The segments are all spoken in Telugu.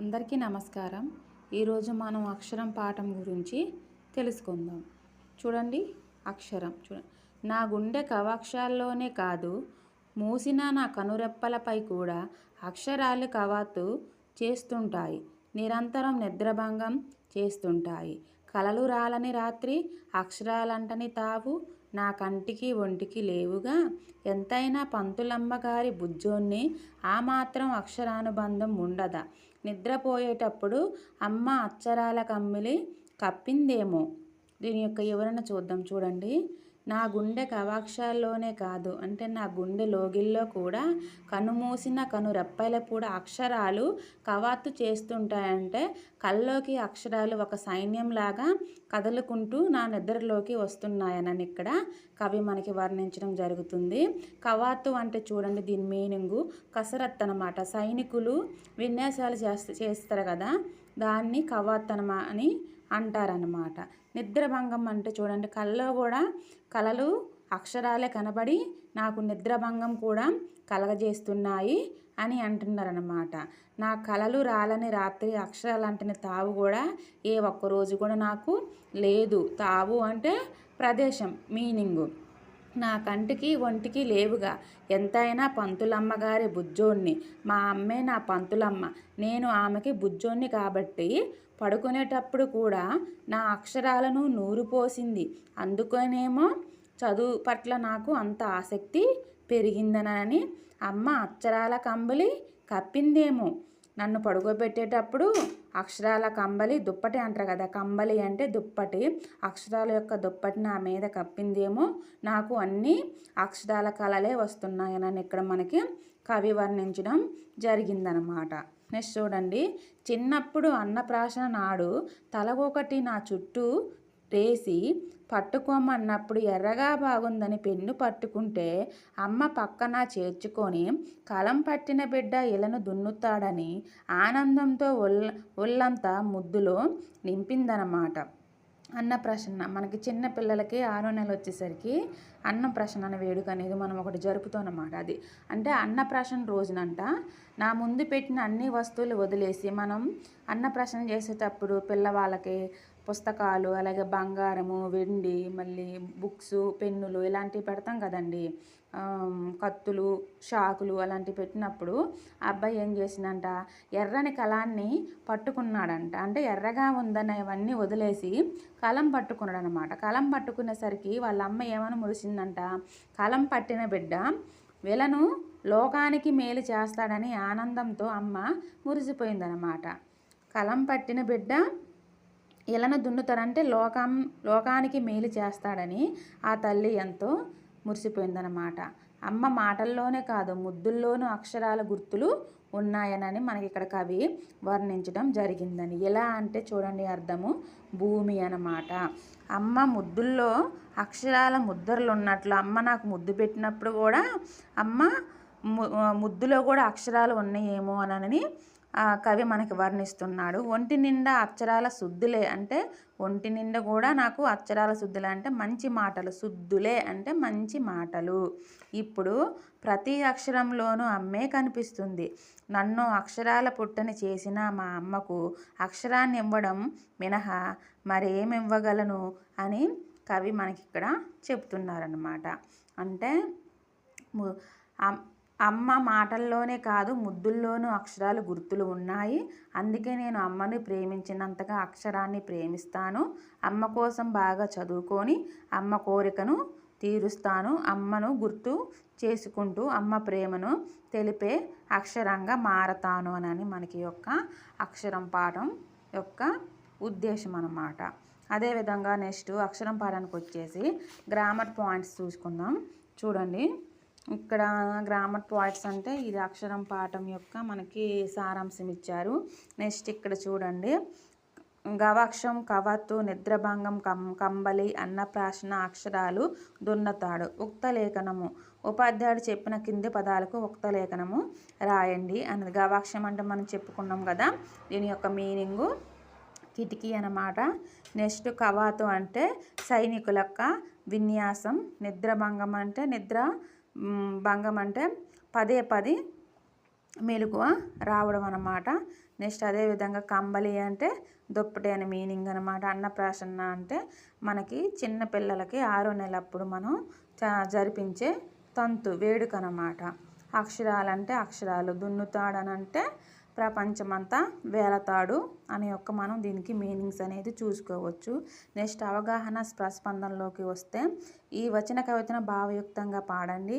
అందరికీ నమస్కారం. ఈరోజు మనం అక్షరం పాఠం గురించి తెలుసుకుందాం. చూడండి అక్షరం. చూడండి నా గుండె కవాక్షాల్లోనే కాదు మూసిన నా కనురెప్పలపై కూడా అక్షరాలు కవాతు చేస్తుంటాయి. నిరంతరం నిద్రభంగం చేస్తుంటాయి. కలలు రాలని రాత్రి అక్షరాలంటని తావు నా కంటికి ఒంటికి లేవుగా. ఎంతైనా పంతులమ్మ గారి బుజ్జోన్ని ఆ మాత్రం అక్షరానుబంధం ఉండదా? నిద్రపోయేటప్పుడు అమ్మ అక్షరాల కమ్మిలి కప్పిందేమో. దీని యొక్క వివరణ చూద్దాం చూడండి. నా గుండె కవాక్షాల్లోనే కాదు. అంటే నా గుండె లోగిల్లో కూడా కనుమూసిన కను రెప్పల కూడా అక్షరాలు కవాతు చేస్తుంటాయంటే కల్లోకి అక్షరాలు ఒక సైన్యంలాగా కదులుకుంటూ నా నిద్రలోకి వస్తున్నాయనని ఇక్కడ కవి మనకి వర్ణించడం జరుగుతుంది. కవాతు అంటే చూడండి దీని మీనింగు కసరత్ అనమాట సైనికులు విన్యాసాలు చేస్తారు కదా దాన్ని కవాత్తనమా అని అంటారనమాట. నిద్రభంగం అంటే చూడండి కళ్ళలో కూడా కళలు అక్షరాలే కనబడి నాకు నిద్రభంగం కూడా కలగజేస్తున్నాయి అని అంటున్నారనమాట నా కళలు రాలని రాత్రి అక్షరాలంటే తావు కూడా ఏ ఒక్కరోజు కూడా నాకు లేదు. తావు అంటే ప్రదేశం మీనింగు. నా కంటికి ఒంటికి లేవుగా. ఎంతైనా పంతులమ్మగారి బుజ్జోణ్ణి మా అమ్మే నా పంతులమ్మ. నేను ఆమెకి బుజ్జోణ్ణి కాబట్టి పడుకునేటప్పుడు కూడా నా అక్షరాలను నూరు పోసింది. అందుకనేమో చదువు పట్ల నాకు అంత ఆసక్తి పెరిగిందనని అమ్మ అక్షరాల కంబలి కప్పిందేమో. నన్ను పడుకోబెట్టేటప్పుడు అక్షరాల కంబలి దుప్పటి అంటారు కదా కంబలి అంటే దుప్పటి. అక్షరాల యొక్క దుప్పటి నా మీద కప్పిందేమో. నాకు అన్ని అక్షరాల కళలే వస్తున్నాయని ఇక్కడ మనకి కవి వర్ణించడం జరిగిందనమాట. నెక్స్ట్ చూడండి చిన్నప్పుడు అన్నప్రాసన నాడు తల ఒకటి నా చుట్టూ రేసి పట్టుకోమన్నప్పుడు ఎర్రగా బాగుందని పెన్ను పట్టుకుంటే అమ్మ పక్కన చేర్చుకొని కలం పట్టిన బిడ్డ ఇలను దున్నుతాడని ఆనందంతో ఒళ్ళ ఒళ్ళంతా ముద్దులో నింపిందనమాట. అన్నప్రాసన మనకి చిన్న పిల్లలకి ఆరో నెల వచ్చేసరికి అన్నప్రాసన అనే వేడుక అనేది మనం ఒకటి జరుపుతామన్నమాట అది. అంటే అన్నప్రాసన రోజునంట. నా ముందు పెట్టిన అన్ని వస్తువులు వదిలేసి మనం అన్నప్రాసన చేసేటప్పుడు పిల్లవాళ్ళకి పుస్తకాలు అలాగే బంగారము వెండి మళ్ళీ బుక్స్ పెన్నులు ఇలాంటివి పెడతాం కదండి. కత్తులు షాకులు అలాంటివి పెట్టినప్పుడు అబ్బాయి ఏం చేసిందంట? ఎర్రని కళాన్ని పట్టుకున్నాడంట. అంటే ఎర్రగా ఉందని అవన్నీ వదిలేసి కలం పట్టుకున్నాడు అనమాట కలం పట్టుకునేసరికి వాళ్ళ అమ్మ ఏమని మురిసిందంట? కలం పట్టిన బిడ్డ విలను లోకానికి మేలు చేస్తాడని ఆనందంతో అమ్మ మురిసిపోయిందనమాట. కలం పట్టిన బిడ్డ ఇలను దున్నుతారంటే లోకం లోకానికి మేలు చేస్తాడని ఆ తల్లి ఎంతో మురిసిపోయిందనమాట అమ్మ మాటల్లోనే కాదు ముద్దుల్లోనూ అక్షరాల గుర్తులు ఉన్నాయనని మనకి ఇక్కడ కవి వర్ణించడం జరిగిందని. ఎలా అంటే చూడండి అర్థము. భూమి అన్నమాట. అమ్మ ముద్దుల్లో అక్షరాల ముద్రలు ఉన్నట్లు అమ్మ నాకు ముద్దు పెట్టినప్పుడు కూడా అమ్మ ముద్దులో కూడా అక్షరాలు ఉన్నాయేమో అనని కవి మనకి వర్ణిస్తున్నాడు. ఒంటి నిండా అక్షరాల శుద్ధులే అంటే ఒంటి నిండా కూడా నాకు అక్షరాల శుద్ధులే అంటే మంచి మాటలు. శుద్ధులే అంటే మంచి మాటలు. ఇప్పుడు ప్రతి అక్షరంలోనూ అమ్మే కనిపిస్తుంది. నన్ను అక్షరాల పుట్టని చేసిన మా అమ్మకు అక్షరాన్ని ఇవ్వడం మినహా మరేమి ఇవ్వగలను అని కవి మనకి ఇక్కడ చెప్తున్నారనమాట అంటే అమ్మ మాటల్లోనే కాదు ముద్దుల్లోనూ అక్షరాలు గుర్తులు ఉన్నాయి. అందుకే నేను అమ్మని ప్రేమించినంతగా అక్షరాన్ని ప్రేమిస్తాను. అమ్మ కోసం బాగా చదువుకొని అమ్మ కోరికను తీరుస్తాను. అమ్మను గుర్తు చేసుకుంటూ అమ్మ ప్రేమను తెలిపే అక్షరంగా మారతాను అని మనకి యొక్క అక్షరం పాఠం యొక్క ఉద్దేశం అన్నమాట. అదేవిధంగా నెక్స్ట్ అక్షరం పాఠానికి వచ్చేసి గ్రామర్ పాయింట్స్ చూసుకుందాం. చూడండి. ఇక్కడ గ్రామర్ పాయింట్స్ అంటే ఇది అక్షరం పాఠం యొక్క మనకి సారాంశం ఇచ్చారు. నెక్స్ట్ ఇక్కడ చూడండి. గవాక్షం కవత్తు నిద్రభంగం కం కంబలి అన్నప్రాశన అక్షరాలు దున్నతాడు ఉక్త లేఖనము. ఉపాధ్యాయుడు చెప్పిన కింది పదాలకు ఉక్త లేఖనము రాయండి అన్నది. గవాక్షం అంటే మనం చెప్పుకున్నాం కదా దీని యొక్క మీనింగు కిటికీ అన్నమాట. నెక్స్ట్ కవాతు అంటే సైనికుల యొక్క విన్యాసం నిద్రభంగం అంటే నిద్ర భంగం అంటే పదే పది మెలకువ రావడం అనమాట నెక్స్ట్ అదేవిధంగా కంబలి అంటే దుప్పటి అని మీనింగ్ అనమాట అన్నప్రాసన్న అంటే మనకి చిన్న పిల్లలకి ఆరో నెలప్పుడు మనం జరిపించే తంతు వేడుక అనమాట అక్షరాలంటే అక్షరాలు దున్నుతాడనంటే ప్రపంచమంతా వేలతాడు అనే యొక్క మనం దీనికి మీనింగ్స్ అనేది చూసుకోవచ్చు. నెక్స్ట్ అవగాహన ప్రస్పందనలోకి వస్తే ఈ వచన కవితను భావయుక్తంగా పాడండి.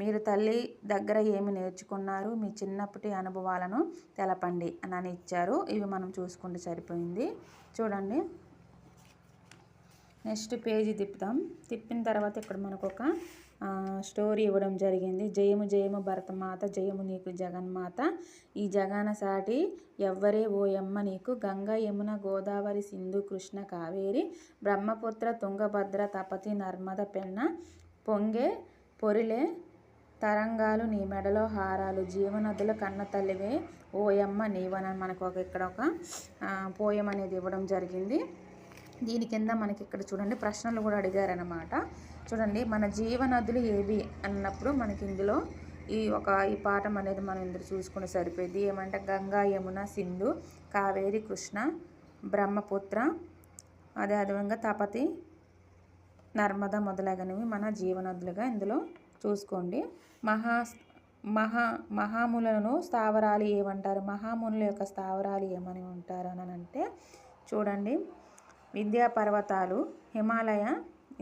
మీరు తల్లి దగ్గర ఏమి నేర్చుకున్నారు? మీ చిన్నప్పటి అనుభవాలను తెలపండి అని ఇచ్చారు. ఇవి మనం చూసుకుంటే సరిపోయింది. చూడండి. నెక్స్ట్ పేజీ తిప్పుదాం. తిప్పిన తర్వాత ఇక్కడ మనకు ఒక స్టోరీ ఇవ్వడం జరిగింది. జయము జయము భరతమాత జయము నీకు జగన్మాత. ఈ జగన సాటి ఎవ్వరే ఓయమ్మ నీకు. గంగా యమున గోదావరి సింధు కృష్ణ కావేరి. బ్రహ్మపుత్ర తుంగభద్ర తపతి నర్మద పెన్న. పొంగే పొరిలే తరంగాలు నీ మెడలో హారాలు. జీవనదుల కన్న తల్లివే ఓయమ్మ నీవనని మనకు ఒక ఇక్కడ ఒక పోయం అనేది ఇవ్వడం జరిగింది. దీని కింద మనకి ఇక్కడ చూడండి ప్రశ్నలు కూడా అడిగారనమాట చూడండి మన జీవనదులు ఏవి అన్నప్పుడు మనకి ఇందులో ఈ ఒక ఈ పాఠం అనేది మనం ఇందులో చూసుకుని సరిపోయింది. ఏమంటే గంగా యమున సింధు కావేరి కృష్ణ బ్రహ్మపుత్ర అదే అదేవిధంగా తపతి నర్మద మొదలగునవి మన జీవనదులుగా ఇందులో చూసుకోండి. మహా మహా మహాములను స్థావరాలు ఏమంటారు? మహామునుల యొక్క స్థావరాలు ఏమని ఉంటారు అని అంటే చూడండి విద్యా పర్వతాలు హిమాలయ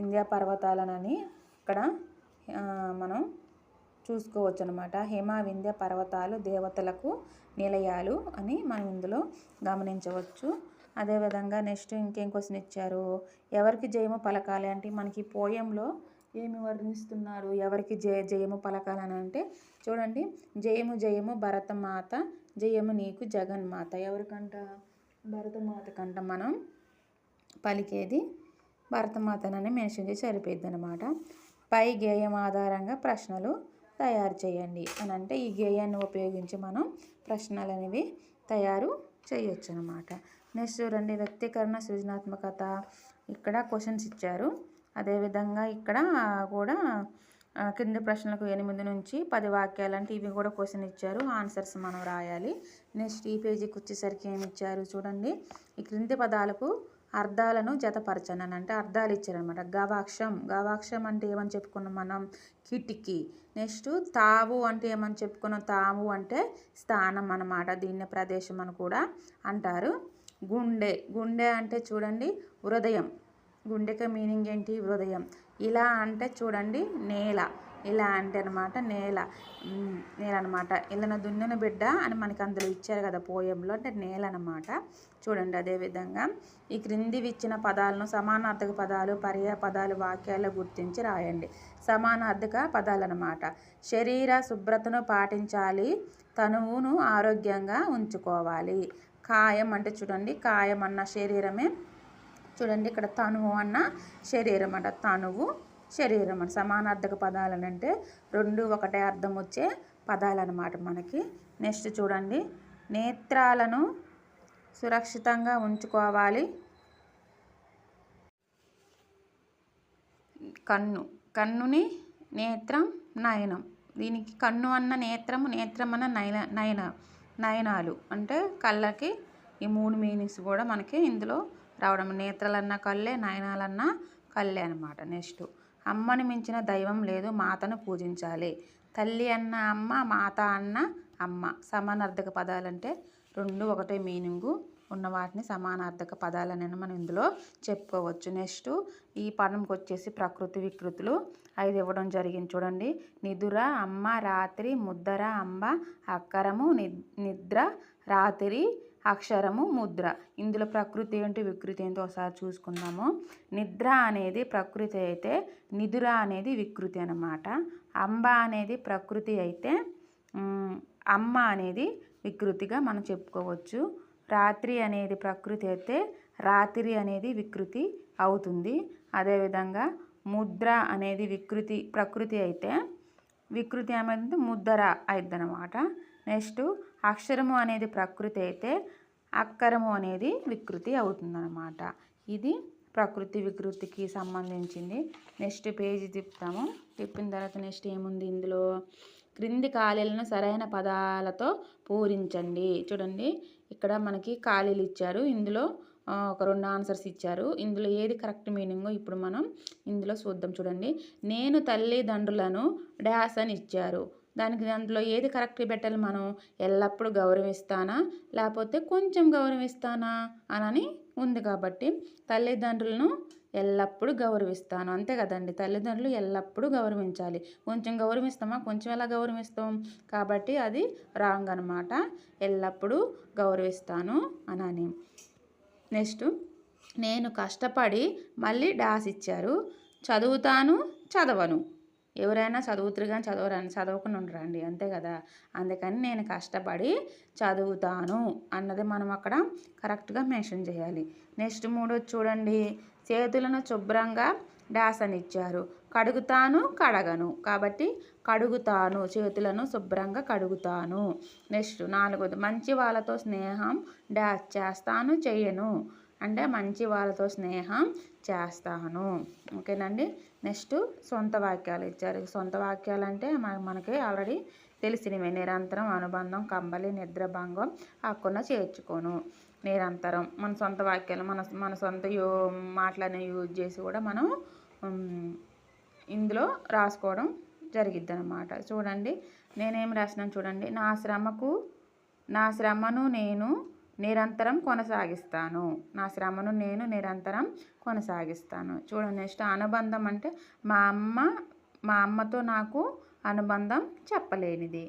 ఇండియా పర్వతాలనని ఇక్కడ మనం చూసుకోవచ్చు అనమాట హిమ వింధ్య పర్వతాలు దేవతలకు నిలయాలు అని మనం ఇందులో గమనించవచ్చు. అదేవిధంగా నెక్స్ట్ ఇంకేం క్వశ్చన్ ఇచ్చారు? ఎవరికి జయము పలకాలి అంటే మనకి పోయంలో ఏమి వర్ణిస్తున్నారు? ఎవరికి జయ జయము పలకాలని అంటే చూడండి. జయము జయము భరతమాత జయము నీకు జగన్మాత. ఎవరికంట? భరతమాత కంట మనం పలికేది భరతమాతనని మెన్షన్ చేసి సరిపోద్ది అనమాట పై గేయం ఆధారంగా ప్రశ్నలు తయారు చేయండి అని అంటే ఈ గేయాన్ని ఉపయోగించి మనం ప్రశ్నలు అనేవి తయారు చేయొచ్చు అనమాట నెక్స్ట్ చూడండి వ్యక్తీకరణ సృజనాత్మకత. ఇక్కడ క్వశ్చన్స్ ఇచ్చారు. అదేవిధంగా ఇక్కడ కూడా కింది ప్రశ్నలకు ఎనిమిది నుంచి పది వాక్యాలు అంటే ఇవి కూడా క్వశ్చన్ ఇచ్చారు. ఆన్సర్స్ మనం రాయాలి. నెక్స్ట్ ఈ పేజీకి వచ్చేసరికి ఏమి ఇచ్చారు చూడండి. ఈ క్రింది పదాలకు అర్థాలను జతపరచండి అంటే అర్థాలు ఇచ్చారనమాట గవాక్షం. గవాక్షం అంటే ఏమని చెప్పుకున్నాం మనం? కిటికీ. నెక్స్ట్ తావు అంటే ఏమని చెప్పుకున్నాం? తావు అంటే స్థానం అనమాట దీన్ని ప్రదేశం అని కూడా అంటారు. గుండె. గుండె అంటే చూడండి హృదయం. గుండెకి మీనింగ్ ఏంటి? హృదయం. ఇలా అంటే చూడండి నేల. ఇలా అంటే అనమాట నేల నేల అనమాట ఇలా దున్నిన బిడ్డ అని మనకి అందులో ఇచ్చారు కదా పోయంలో అంటే నేల అనమాట చూడండి అదేవిధంగా ఈ క్రిందివి ఇచ్చిన పదాలను సమానార్థక పదాలు పర్యాయ పదాలు వాక్యాలు గుర్తించి రాయండి. సమానార్థక పదాలు అనమాట శరీర శుభ్రతను పాటించాలి తనువును ఆరోగ్యంగా ఉంచుకోవాలి. కాయం అంటే చూడండి కాయం అన్న శరీరమే. చూడండి ఇక్కడ తనువు అన్న శరీరం అంట తనువు. శరీరం అని సమానార్థక పదాలు అంటే రెండు ఒకటే అర్థం వచ్చే పదాలు అనమాట మనకి. నెక్స్ట్ చూడండి. నేత్రాలను సురక్షితంగా ఉంచుకోవాలి. కన్ను. కన్నుని నేత్రం నయనం. దీనికి కన్ను అన్న నేత్రము నేత్రం అన్న నయన నయన నయనాలు. అంటే కళ్ళకి ఈ మూడు మీనింగ్స్ కూడా మనకి ఇందులో రావడం. నేత్రాలన్న కళ్ళే నయనాలన్న కళ్ళే అనమాట నెక్స్ట్ అమ్మని మించిన దైవం లేదు మాతను పూజించాలి. తల్లి అన్న అమ్మ మాత అన్న అమ్మ. సమానార్థక పదాలంటే రెండు ఒకటే మీనింగు ఉన్న వాటిని సమానార్థక పదాలని మనం ఇందులో చెప్పుకోవచ్చు. నెక్స్ట్ ఈ పదంకి వచ్చేసి ప్రకృతి వికృతులు. ఐదు ఇవ్వడం జరిగింది చూడండి. నిదుర అమ్మ రాత్రి ముద్దర అంబ అక్కరము నిద్ర రాత్రి అక్షరము ముద్ర. ఇందులో ప్రకృతి ఏంటి వికృతి ఏంటో ఒకసారి చూసుకుందాము. నిద్ర అనేది ప్రకృతి అయితే నిదుర అనేది వికృతి అనమాట అంబ అనేది ప్రకృతి అయితే అమ్మ అనేది వికృతిగా మనం చెప్పుకోవచ్చు. రాత్రి అనేది ప్రకృతి అయితే రాత్రి అనేది వికృతి అవుతుంది. అదేవిధంగా ముద్ర అనేది వికృతి ప్రకృతి అయితే వికృతి అనేది ముద్ర అయిద్ది అనమాట నెక్స్ట్ అక్షరము అనేది ప్రకృతి అయితే అక్కరము అనేది వికృతి అవుతుందన్నమాట. ఇది ప్రకృతి వికృతికి సంబంధించింది. నెక్స్ట్ పేజీ తిప్పుతాము తిప్పిన తర్వాత నెక్స్ట్ ఏముంది ఇందులో? క్రింది ఖాళీలను సరైన పదాలతో పూరించండి. చూడండి ఇక్కడ మనకి ఖాళీలు ఇచ్చారు. ఇందులో ఒక రెండు ఆన్సర్స్ ఇచ్చారు. ఇందులో ఏది కరెక్ట్ మీనింగో ఇప్పుడు మనం ఇందులో చూద్దాం. చూడండి నేను తల్లిదండ్రులను డ్యాస్ అని ఇచ్చారు. దానికి దాంట్లో ఏది కరెక్ట్ పెట్టాలి మనం? ఎల్లప్పుడూ గౌరవిస్తానా? లేకపోతే కొంచెం గౌరవిస్తానా? అనని ఉంది కాబట్టి తల్లిదండ్రులను ఎల్లప్పుడూ గౌరవిస్తాను. అంతే కదండి. తల్లిదండ్రులు ఎల్లప్పుడూ గౌరవించాలి. కొంచెం గౌరవిస్తామా? కొంచెం ఎలా గౌరవిస్తాం? కాబట్టి అది రాంగ్ అనమాట ఎల్లప్పుడూ గౌరవిస్తాను అనని. నెక్స్ట్ నేను కష్టపడి మళ్ళీ డాస్ ఇచ్చారు. చదువుతాను చదవను. ఎవరైనా చదువుతురు కానీ చదవరని చదవకుండా ఉండరండి. అంతే కదా? అందుకని నేను కష్టపడి చదువుతాను అన్నది మనం అక్కడ కరెక్ట్గా మెన్షన్ చేయాలి. నెక్స్ట్ మూడోది చూడండి. చేతులను శుభ్రంగా డాసనిచ్చారు. అని ఇచ్చారు కడుగుతాను కడగను. కాబట్టి కడుగుతాను చేతులను శుభ్రంగా కడుగుతాను. నెక్స్ట్ నాలుగోది మంచి వాళ్ళతో స్నేహం డాష్ చేస్తాను చేయను. అంటే మంచి వాళ్ళతో స్నేహం చేస్తాను. ఓకేనండి? నెక్స్ట్ సొంత వాక్యాలు ఇచ్చారు. సొంత వాక్యాలు అంటే మనకి ఆల్రెడీ తెలిసినవి. నిరంతరం అనుబంధం కంబలి నిద్రభంగం హక్కున చేర్చుకోను. నిరంతరం మన సొంత వాక్యాలు మన మన సొంత యూ మాటలను యూజ్ చేసి కూడా మనం ఇందులో రాసుకోవడం జరిగిద్ది అనమాట చూడండి. నేనేం రాసినాను చూడండి. నా శ్రమకు నా శ్రమను నేను నిరంతరం కొనసాగిస్తాను. నా శ్రమను నేను నిరంతరం కొనసాగిస్తాను. చూడండి నెక్స్ట్ అనుబంధం అంటే మా అమ్మ మా అమ్మతో నాకు అనుబంధం చెప్పలేనిది.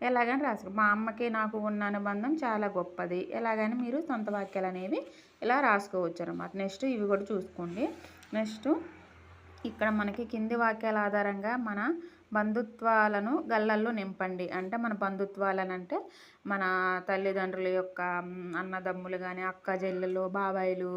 ఎలాగని రాసుకో మా అమ్మకి నాకు ఉన్న అనుబంధం చాలా గొప్పది. ఎలాగని మీరు సొంత వాక్యాలు అనేవి ఇలా రాసుకోవచ్చు అనమాట నెక్స్ట్ ఇవి కూడా చూసుకోండి. నెక్స్ట్ ఇక్కడ మనకి కింది వాక్యాల ఆధారంగా మన బంధుత్వాలను గల్లల్లో నింపండి. అంటే మన బంధుత్వాలను అంటే మన తల్లిదండ్రుల యొక్క అన్నదమ్ములు కానీ అక్క చెల్లెలు బాబాయిలు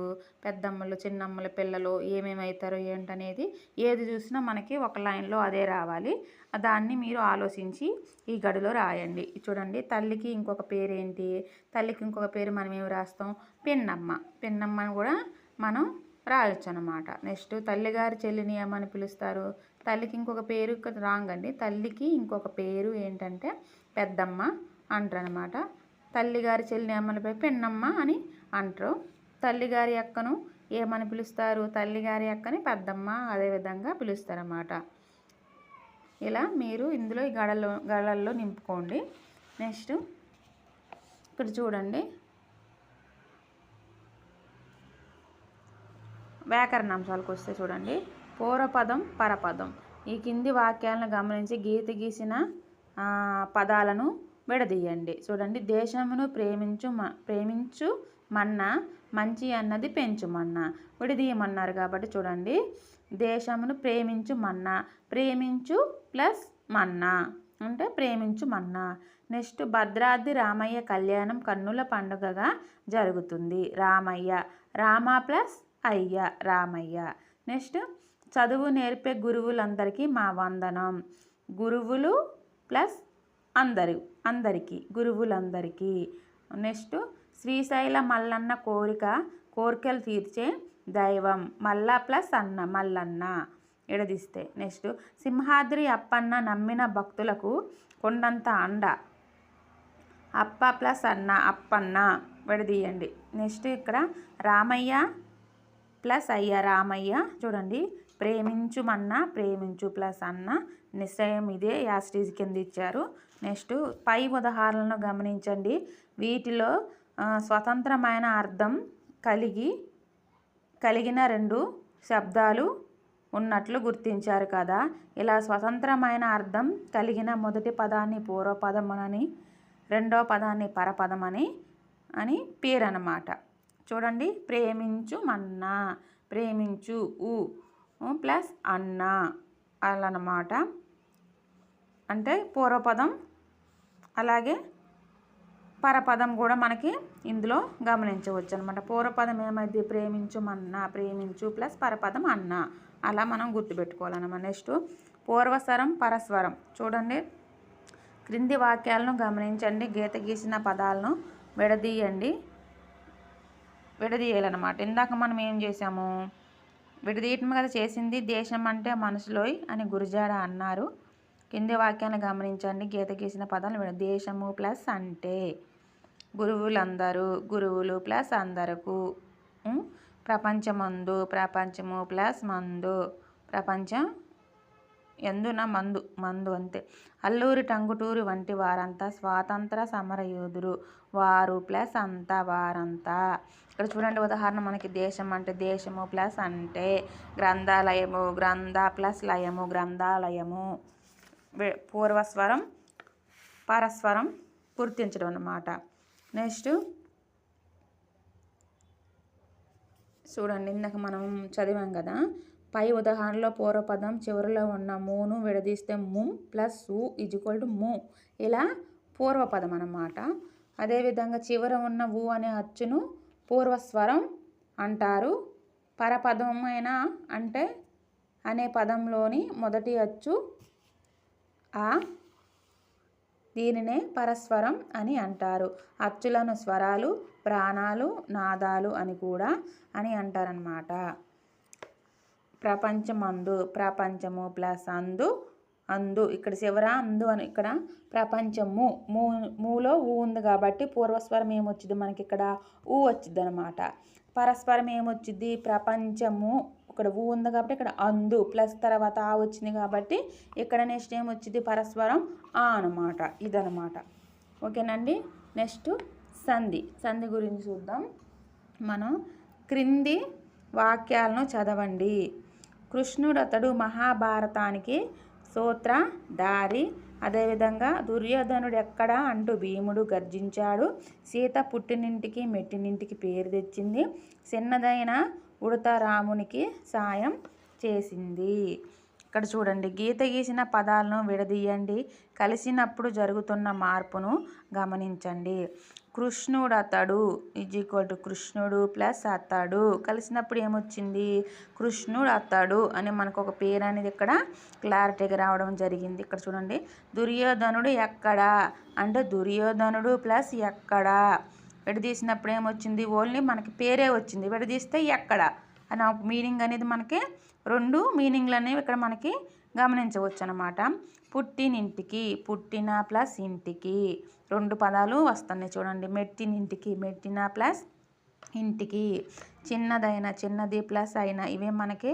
పెద్దమ్మలు చిన్నమ్మల పిల్లలు ఏమేమి అవుతారో ఏంటనేది ఏది చూసినా మనకి ఒక లైన్లో అదే రావాలి. దాన్ని మీరు ఆలోచించి ఈ గడిలో రాయండి. చూడండి తల్లికి ఇంకొక పేరు ఏంటి తల్లికి ఇంకొక పేరు మనం ఏమి రాస్తాం? పిన్నమ్మ. పిన్నమ్మని కూడా మనం రాయొచ్చు అనమాట నెక్స్ట్ తల్లిగారి చెల్లిని ఏమని పిలుస్తారు? తల్లికి ఇంకొక పేరు రాంగ్ అండి తల్లికి ఇంకొక పేరు ఏంటంటే పెద్దమ్మ అంటారు అనమాట తల్లిగారి చెల్లిని ఏమని పెన్నమ్మ అని అంటారు. తల్లిగారి అక్కను ఏమని పిలుస్తారు? తల్లిగారి అక్కని పెద్దమ్మ అదేవిధంగా పిలుస్తారన్నమాట. ఇలా మీరు ఇందులో ఈ గడలో గడల్లో నింపుకోండి. నెక్స్ట్ ఇక్కడ చూడండి. వ్యాకరణ అంశాలకు వస్తే చూడండి. పూర్వపదం పరపదం. ఈ కింది వాక్యాలను గమనించి గీత గీసిన పదాలను విడదీయండి. చూడండి దేశమును ప్రేమించు ప్రేమించు మన్న మంచి అన్నది పెంచుమన్న విడదీయమన్నారు కాబట్టి చూడండి దేశమును ప్రేమించు మన్న. ప్రేమించు ప్లస్ మన్నా. అంటే ప్రేమించు మన్నా. నెక్స్ట్ భద్రాద్రి రామయ్య కళ్యాణం కన్నుల పండుగగా జరుగుతుంది. రామయ్య. రామ ప్లస్ అయ్య. రామయ్య. నెక్స్ట్ చదువు నేర్పే గురువులందరికీ మా వందనం. గురువులు ప్లస్ అందరు అందరికీ గురువులందరికీ. నెక్స్ట్ శ్రీశైల మల్లన్న కోరిక కోరికలు తీర్చే దైవం మల్ల ప్లస్ అన్న మల్లన్న. ఎడదీస్తే నెక్స్ట్ సింహాద్రి అప్పన్న నమ్మిన భక్తులకు కొండంత అండ. అప్ప ప్లస్ అన్న అప్పన్న. విడదీయండి. నెక్స్ట్ ఇక్కడ రామయ్య ప్లస్ అయ్య రామయ్య. చూడండి. ప్రేమించుమన్న ప్రేమించు ప్లస్ అన్న నిశ్చయం ఇదే యాస్టీజ్ కింద ఇచ్చారు. నెక్స్ట్ పై ఉదాహరణలను గమనించండి. వీటిలో స్వతంత్రమైన అర్థం కలిగి కలిగిన రెండు శబ్దాలు ఉన్నట్లు గుర్తించారు కదా. ఇలా స్వతంత్రమైన అర్థం కలిగిన మొదటి పదాన్ని పూర్వపదం అని రెండో పదాన్ని పరపదమని అని పేరు అన్నమాట చూడండి. ప్రేమించు మన్నా ప్రేమించు ఊ. ప్లస్ అన్న అన్నమాట అంటే పూర్వపదం అలాగే పరపదం కూడా మనకి ఇందులో గమనించవచ్చు అనమాట పూర్వపదం ఏమైంది? ప్రేమించు మన్న ప్రేమించు ప్లస్ పరపదం అన్న. అలా మనం గుర్తుపెట్టుకోవాలన్నమాట. నెక్స్ట్ పూర్వస్వరం పరస్వరం. చూడండి. క్రింది వాక్యాలను గమనించండి. గీత గీసిన పదాలను విడదీయండి. విడదీయాలన్నమాట. ఇందాక మనం ఏం చేసాము విడదీయటం కదా చేసింది. దేశం అంటే మనసులోయ్ అని గురుజాడ అన్నారు. కింది వాక్యాన్ని గమనించండి. గీత గీసిన పదాలు దేశము ప్లస్ అంటే గురువులందరూ గురువులు ప్లస్ అందరకు ప్రపంచమందు ప్రపంచము ప్లస్ మందు ప్రపంచం ఎందున మందు మందు అంతే. అల్లూరి టంగుటూరి వంటి వారంతా స్వాతంత్ర సమరయోధులు. వారు ప్లస్ అంతా వారంతా. ఇక్కడ చూడండి ఉదాహరణ మనకి దేశం అంటే దేశము ప్లస్ అంటే గ్రంథాలయము గ్రంథ ప్లస్ లయము గ్రంథాలయము. పూర్వస్వరం పరస్వరం గుర్తించడం అన్నమాట. నెక్స్ట్ చూడండి ఇందాక మనం చదివాం కదా. పై ఉదాహరణలో పూర్వపదం చివరిలో ఉన్న మూను విడదీస్తే ముం ప్లస్ ఊ ఈజ్ టు ము. ఇలా పూర్వపదం అన్నమాట. అదేవిధంగా చివర ఉన్న ఊ అనే అచ్చును పూర్వస్వరం అంటారు. పరపదమైన అంటే అనే పదంలోని మొదటి అచ్చు ఆ దీనినే పరస్వరం అని అంటారు. అచ్చులను స్వరాలు ప్రాణాలు నాదాలు అని కూడా అని అంటారనమాట ప్రపంచమందు ప్రపంచము ప్లస్ అందు అందు. ఇక్కడ చివర అందు అని ఇక్కడ ప్రపంచము. మూ మూలో ఊ ఉంది కాబట్టి పూర్వస్వరం ఏమొచ్చింది మనకి ఇక్కడ ఊ వచ్చింది అనమాట పరస్పరం ఏమొచ్చింది ప్రపంచము. ఇక్కడ ఊ ఉంది కాబట్టి ఇక్కడ అందు. ప్లస్ తర్వాత ఆ వచ్చింది కాబట్టి ఇక్కడ నెక్స్ట్ ఏమొచ్చింది పరస్పరం ఆ అనమాట ఇదనమాట ఓకేనండి? నెక్స్ట్ సంధి. సంధి గురించి చూద్దాం. మనం క్రింది వాక్యాలను చదవండి. కృష్ణుడు అతడు మహాభారతానికి సూత్రధారి అదేవిధంగా దుర్యోధనుడు ఎక్కడ అంటూ భీముడు గర్జించాడు. సీత పుట్టినింటికి మెట్టినింటికి పేరు తెచ్చింది. చిన్నదైన ఉడత రామునికి సాయం చేసింది. ఇక్కడ చూడండి గీత గీసిన పదాలను విడదీయండి. కలిసినప్పుడు జరుగుతున్న మార్పును గమనించండి. కృష్ణుడు అతడు ఈజ్ ఈక్వల్ టు కృష్ణుడు ప్లస్ అతడు. కలిసినప్పుడు ఏమొచ్చింది? కృష్ణుడు అతడు అని మనకు ఒక పేరు అనేది ఇక్కడ క్లారిటీగా రావడం జరిగింది. ఇక్కడ చూడండి. దుర్యోధనుడు ఎక్కడ? అంటే దుర్యోధనుడు ప్లస్ ఎక్కడ? విడదీసినప్పుడు ఏమొచ్చింది? ఓన్లీ మనకి పేరే వచ్చింది. విడదీస్తే ఎక్కడ? అని ఒక మీనింగ్ అనేది మనకి రెండు మీనింగ్లు అనేవి ఇక్కడ మనకి గమనించవచ్చు అనమాట పుట్టినింటికి పుట్టిన ప్లస్ ఇంటికి. రెండు పదాలు వస్తున్నాయి చూడండి. మెట్టినింటికి మెట్టిన ప్లస్ ఇంటికి. చిన్నదైన చిన్నది ప్లస్ అయిన ఇవే మనకి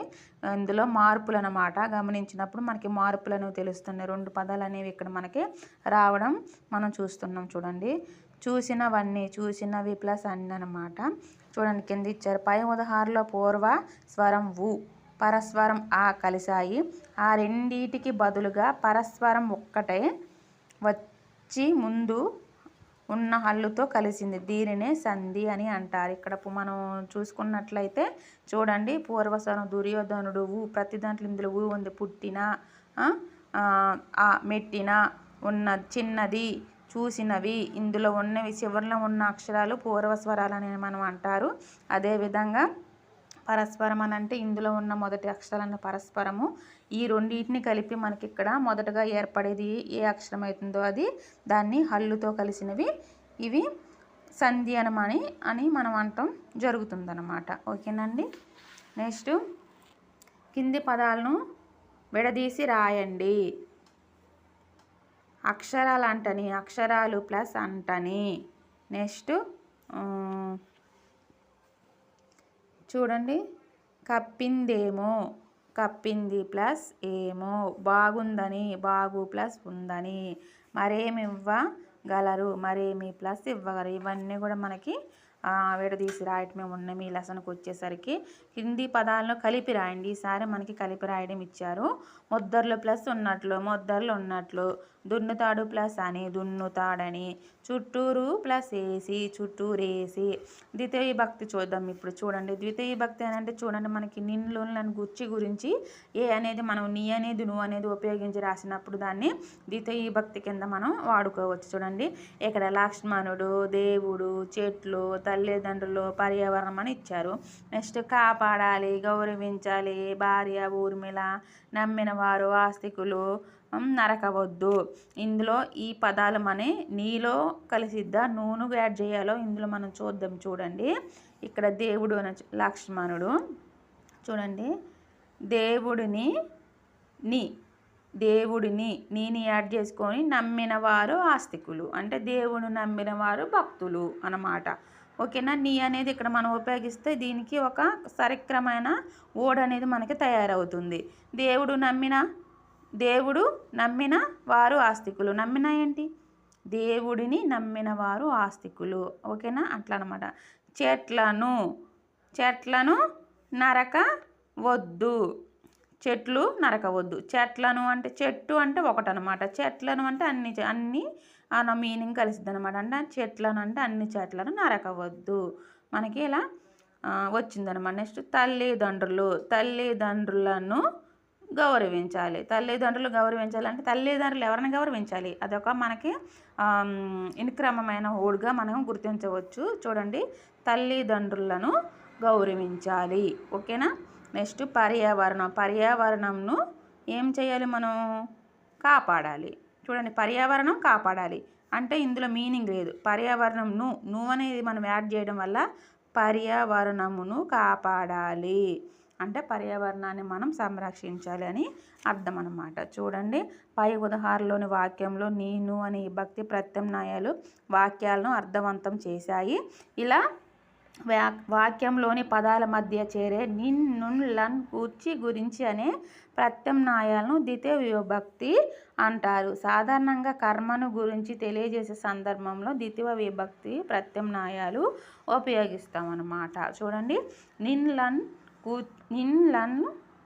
ఇందులో మార్పులు అనమాట గమనించినప్పుడు మనకి మార్పులు అనేవి తెలుస్తున్నాయి. రెండు పదాలు అనేవి ఇక్కడ మనకి రావడం మనం చూస్తున్నాం చూడండి. చూసినవన్నీ చూసినవి ప్లస్ అన్నీ అనమాట చూడండి కింద ఇచ్చారు. పై ఉదాహరణలో పూర్వ స్వరం వు. పరస్వరం ఆ కలిశాయి. ఆ రెండిటికి బదులుగా పరస్వరం ఒక్కటే వచ్చి ముందు ఉన్న హల్లుతో కలిసింది. దీనినే సంధి అని అంటారు. ఇక్కడ మనం చూసుకున్నట్లయితే చూడండి పూర్వస్వరం దుర్యోధనుడు ఊ ప్రతి దాంట్లో ఇందులో ఊ ఉంది. పుట్టిన ఆ, ఆ మెట్టిన ఉన్న చిన్నది చూసినవి ఇందులో ఉన్నవి చివరిలో ఉన్న అక్షరాలు పూర్వస్వరాలు అని మనం అంటారు. అదేవిధంగా పరస్పరం అని అంటే ఇందులో ఉన్న మొదటి అక్షరాలను పరస్పరము. ఈ రెండింటిని కలిపి మనకి ఇక్కడ మొదటగా ఏర్పడేది ఏ అక్షరం అవుతుందో అది దాన్ని హల్లుతో కలిసినవి. ఇవి సంధి అనమని అని మనం అంటాం. జరుగుతుందన్నమాట. ఓకేనండి? నెక్స్ట్. కింది పదాలను విడదీసి రాయండి. అక్షరాలు అంటని అక్షరాలు ప్లస్ అంటని. నెక్స్ట్ చూడండి. కప్పిందేమో. కప్పింది ప్లస్ ఏమో. బాగుందని బాగు ప్లస్ ఉందని. మరేమి ఇవ్వగలరు మరేమి ప్లస్ ఇవ్వగలరు? ఇవన్నీ కూడా మనకి విడదీసి రాయటమే ఉన్నాయి మీ లెసన్కి వచ్చేసరికి హిందీ పదాలను కలిపి రాయండి. ఈసారి మనకి కలిపి రాయడం ఇచ్చారు. ముద్దర్లు ప్లస్ ఉన్నట్లు ముద్దర్లు ఉన్నట్లు దున్నుతాడు ప్లస్ అని దున్నుతాడని చుట్టూరు ప్లస్ వేసి చుట్టూరేసి ద్వితీయ భక్తి చూద్దాం ఇప్పుడు చూడండి. ద్వితీయ భక్తి అని అంటే చూడండి మనకి నిన్నులను గుర్చి గుచ్చి గురించి ఏ అనేది మనం నీ అనేది నువ్వు అనేది ఉపయోగించి రాసినప్పుడు దాన్ని ద్వితీయ భక్తి కింద మనం వాడుకోవచ్చు. చూడండి ఇక్కడ లక్ష్మణుడు దేవుడు చెట్లు తల్లిదండ్రులు పర్యావరణం అని ఇచ్చారు నెక్స్ట్ కాపాడాలి గౌరవించాలి భార్య ఊర్మిళ నమ్మిన వారు ఆస్తికులు నరకవద్దు. ఇందులో ఈ పదాలు మనే నీలో కలిసిద్దా నూనె యాడ్ చేయాలో ఇందులో మనం చూద్దాం చూడండి. ఇక్కడ దేవుడు అని లక్ష్మణుడు. చూడండి. దేవుడిని నీ దేవుడిని నీని యాడ్ చేసుకొని నమ్మిన వారు ఆస్తికులు. అంటే దేవుడు నమ్మిన వారు భక్తులు అన్నమాట. ఓకేనా? నీ అనేది ఇక్కడ మనం ఉపయోగిస్తే దీనికి ఒక సరిక్రమైన ఓడ్ అనేది మనకి తయారవుతుంది. దేవుడు నమ్మిన దేవుడు నమ్మిన వారు ఆస్తికులు. నమ్మిన ఏంటి? దేవుడిని నమ్మిన వారు ఆస్తికులు. ఓకేనా? అట్లా అనమాట చెట్లను చెట్లను నరక వద్దు. చెట్లు నరకవద్దు చెట్లను అంటే చెట్టు అంటే ఒకటనమాట చెట్లను అంటే అన్ని అన్ని అన్న మీనింగ్ కలిసిద్ది అనమాట అంటే చెట్లను అంటే అన్ని చెట్లను నరకవద్దు. మనకి ఇలా వచ్చిందనమాట నెక్స్ట్ తల్లిదండ్రులు తల్లిదండ్రులను గౌరవించాలి. తల్లిదండ్రులు గౌరవించాలి అంటే తల్లిదండ్రులు ఎవరిని గౌరవించాలి? అదొక మనకి ఇన్క్రమమైన ఓడుగా మనం గుర్తించవచ్చు. చూడండి తల్లిదండ్రులను గౌరవించాలి. ఓకేనా? నెక్స్ట్ పర్యావరణం. పర్యావరణంను ఏం చేయాలి మనం? కాపాడాలి. చూడండి పర్యావరణం కాపాడాలి. అంటే ఇందులో మీనింగ్ లేదు. పర్యావరణం ను నువ్వు అనేది మనం యాడ్ చేయడం వల్ల పర్యావరణమును కాపాడాలి. అంటే పర్యావరణాన్ని మనం సంరక్షించాలి అని అర్థం అనమాట చూడండి పై ఉదాహరణలోని వాక్యంలో నేను అనే భక్తి ప్రత్యామ్నాయాలు వాక్యాలను అర్థవంతం చేశాయి. ఇలా వాక్యంలోని పదాల మధ్య చేరే నిన్ నున్ లన్ కూర్చి గురించి అనే ప్రత్యామ్నాయాలను ద్వితీయ విభక్తి అంటారు. సాధారణంగా కర్మను గురించి తెలియజేసే సందర్భంలో ద్వితీయ విభక్తి ప్రత్యామ్నాయాలు ఉపయోగిస్తామన్నమాట. చూడండి. నిన్ లన్ కూ నిన్ లన్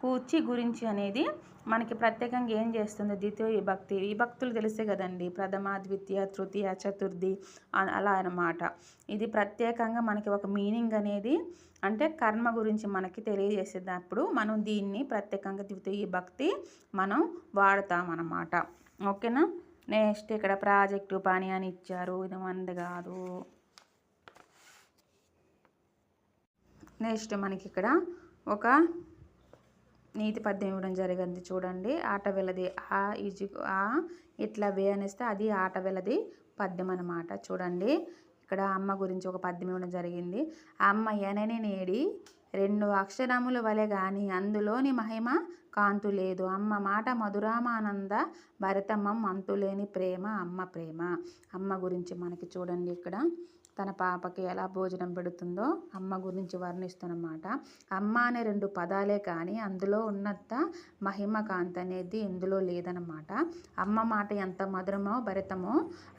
కూర్చి గురించి అనేది మనకి ప్రత్యేకంగా ఏం చేస్తుంది? ద్వితీయ విభక్తి. విభక్తులు తెలిసే కదండి. ప్రథమ ద్వితీయ తృతీయ చతుర్థి అలా అనమాట ఇది ప్రత్యేకంగా మనకి ఒక మీనింగ్ అనేది అంటే కర్మ గురించి మనకి తెలియజేసేటప్పుడు మనం దీన్ని ప్రత్యేకంగా ద్వితీయ విభక్తి మనం వాడతామన్నమాట ఓకేనా? నెక్స్ట్ ఇక్కడ ప్రాజెక్టు పని అని ఇచ్చారు. ఇది మంది కాదు. నెక్స్ట్ మనకి ఇక్కడ ఒక నీతి పద్యం ఇవ్వడం జరిగింది చూడండి. ఆట వెలది ఆ ఇజు ఆ ఇట్లా వే అనిస్తే అది ఆట వెలది పద్యం అనమాట చూడండి. ఇక్కడ అమ్మ గురించి ఒక పద్యం ఇవ్వడం జరిగింది. అమ్మ ఎనని నేడి రెండు అక్షరముల వలె గాని అందులోని మహిమ కాంతు లేదు. అమ్మ మాట మధురామానంద భరతమ్మం అంతులేని ప్రేమ అమ్మ ప్రేమ. అమ్మ గురించి మనకి చూడండి ఇక్కడ. తన పాపకి ఎలా భోజనం పెడుతుందో అమ్మ గురించి వర్ణిస్తున్నమాట. అమ్మ అనే రెండు పదాలే కానీ అందులో ఉన్నంత మహిమ కాంత అనేది ఇందులో లేదనమాట అమ్మ మాట ఎంత మధురమో భరితమో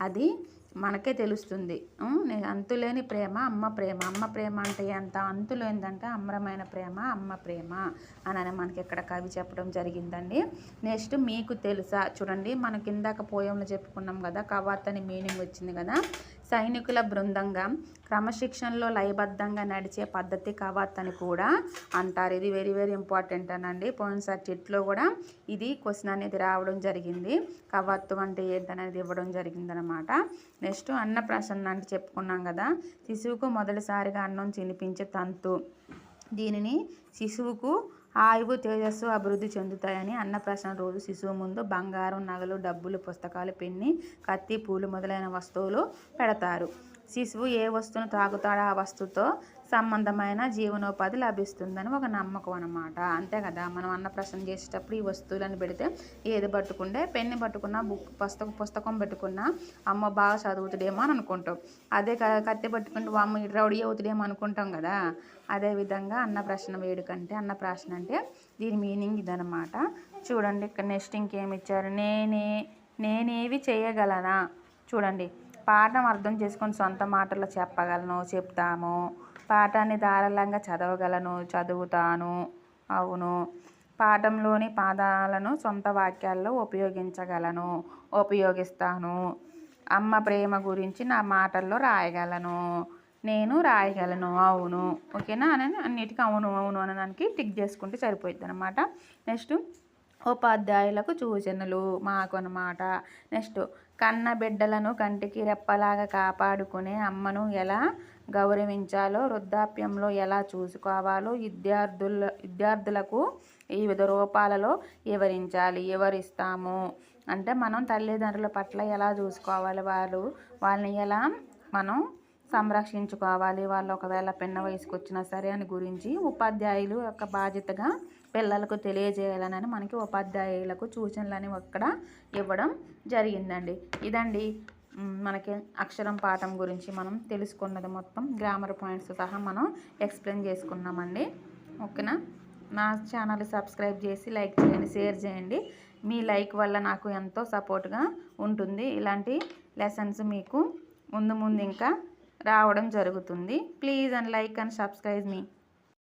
అది మనకే తెలుస్తుంది. అంతులేని ప్రేమ అమ్మ ప్రేమ. అమ్మ ప్రేమ అంటే ఎంత? అంతులేందంటే అమరమైన ప్రేమ అమ్మ ప్రేమ అని మనకి ఇక్కడ కవి చెప్పడం జరిగిందండి. నెక్స్ట్ మీకు తెలుసా? చూడండి మనకి ఇందాక పోయంలో చెప్పుకున్నాం కదా కవాత్ అని మీనింగ్ వచ్చింది కదా. సైనికుల బృందంగా క్రమశిక్షణలో లయబద్ధంగా నడిచే పద్ధతి కవాత్ అని కూడా అంటారు. ఇది వెరీ వెరీ ఇంపార్టెంట్ అనండి. పోయినసారి చెట్లో కూడా ఇది క్వశ్చన్ అనేది రావడం జరిగింది. కవాత్తు అంటే ఏంటనేది ఇవ్వడం జరిగిందనమాట నెక్స్ట్ అన్నప్రాసన్న అంటే చెప్పుకున్నాం కదా. శిశువుకు మొదటిసారిగా అన్నం తినిపించే తంతు. దీనిని శిశువుకు ఆయువు తేజస్సు అభివృద్ధి చెందుతాయని అన్నప్రాసన రోజు శిశువు ముందు బంగారం నగలు డబ్బులు పుస్తకాలు పెన్ని కత్తి పూలు మొదలైన వస్తువులు పెడతారు. శిశువు ఏ వస్తువును తాగుతాడో ఆ వస్తువుతో సంబంధమైన జీవనోపాధి లభిస్తుందని ఒక నమ్మకం అనమాట అంతే కదా? మనం అన్నప్రాసన చేసేటప్పుడు ఈ వస్తువులను పెడితే ఏది పట్టుకుంటే పెన్ను పట్టుకున్నా బుక్ పుస్తకం పుస్తకం పెట్టుకున్నా అమ్మ బాగా చదువుతుడేమో అని అనుకుంటాం. అదే కత్తి పట్టుకుంటే అమ్మ రౌడీ అవుతుడేమో అనుకుంటాం కదా? అదేవిధంగా అన్నప్రాసన వేడుక అంటే అన్నప్రాసన అంటే దీని మీనింగ్ ఇదనమాట చూడండి ఇక్కడ నెక్స్ట్ ఇంకేమి ఇచ్చారు? నేనే నేనేవి చేయగలనా? చూడండి పాఠం అర్థం చేసుకొని సొంత మాటల్లో చెప్పగలను చెప్తాము పాఠాన్ని ధారాళంగా చదవగలను చదువుతాను. అవును. పాఠంలోని పాదాలను సొంత వాక్యాల్లో ఉపయోగించగలను ఉపయోగిస్తాను. అమ్మ ప్రేమ గురించి నా మాటల్లో రాయగలను. నేను రాయగలను. అవును. ఓకేనా? అని అన్నిటికీ అవును అవును అనడానికి టిక్ చేసుకుంటే సరిపోయింది అనమాట నెక్స్ట్ ఉపాధ్యాయులకు సూచనలు. మాకు అనమాట నెక్స్ట్ కన్న బిడ్డలను కంటికి రెప్పలాగా కాపాడుకునే అమ్మను ఎలా గౌరవించాలో వృద్ధాప్యంలో ఎలా చూసుకోవాలో విద్యార్థుల విద్యార్థులకు వివిధ రూపాలలో వివరించాలి. వివరిస్తాము అంటే మనం తల్లిదండ్రుల పట్ల ఎలా చూసుకోవాలి? వాళ్ళు వాళ్ళని ఎలా మనం సంరక్షించుకోవాలి? వాళ్ళు ఒకవేళ పిన్న వయసుకు వచ్చినా సరే అని గురించి ఉపాధ్యాయులు యొక్క బాధ్యతగా పిల్లలకు తెలియజేయాలని మనకి ఉపాధ్యాయులకు సూచనలు అనేవి అక్కడ ఇవ్వడం జరిగిందండి. ఇదండి మనకి అక్షరం పాఠం గురించి మనం తెలుసుకున్నది మొత్తం. గ్రామర్ పాయింట్స్ సహా మనం ఎక్స్ప్లెయిన్ చేసుకున్నామండి. ఓకేనా? నా ఛానల్ సబ్స్క్రైబ్ చేసి లైక్ చేయండి షేర్ చేయండి. మీ లైక్ వల్ల నాకు ఎంతో సపోర్ట్గా ఉంటుంది. ఇలాంటి లెసన్స్ మీకు ముందు ముందు ఇంకా రావడం జరుగుతుంది. Please and like and subscribe me